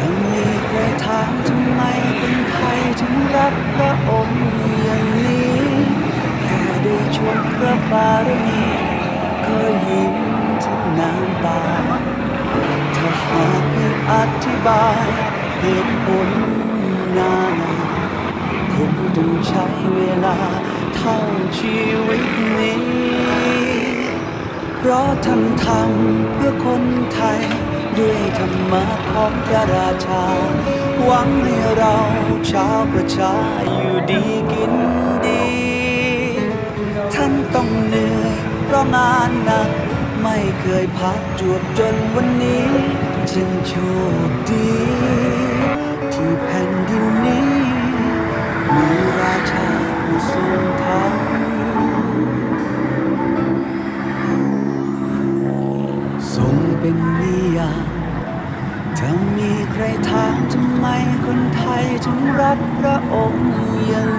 จะมีใครถามทำไมคนไทยถึงรักพระองค์อย่างนี้แค่ได้ชมพระบารมีก็ยิ้มถึงน้ำตาถ้าหากให้อธิบายเหตุผลนานาคงต้องใช้เวลาเท่าชีวิตนี้ เพราะท่านทำเพื่อค ธรรมะของพระราชา หวังให้เราชาวประชาอยู่ดีกินดี ท่านต้องเหนื่อยเพราะงานหนัก ไม่เคยพักจวบจนวันนี้ จึงโชคดี ที่แผ่นดินนี้ มีราชาผู้ทรงธรรมทรงเป็นนิยาม จะมีใครถามทำไมคนไทยถึงรักพระองค์อย่าง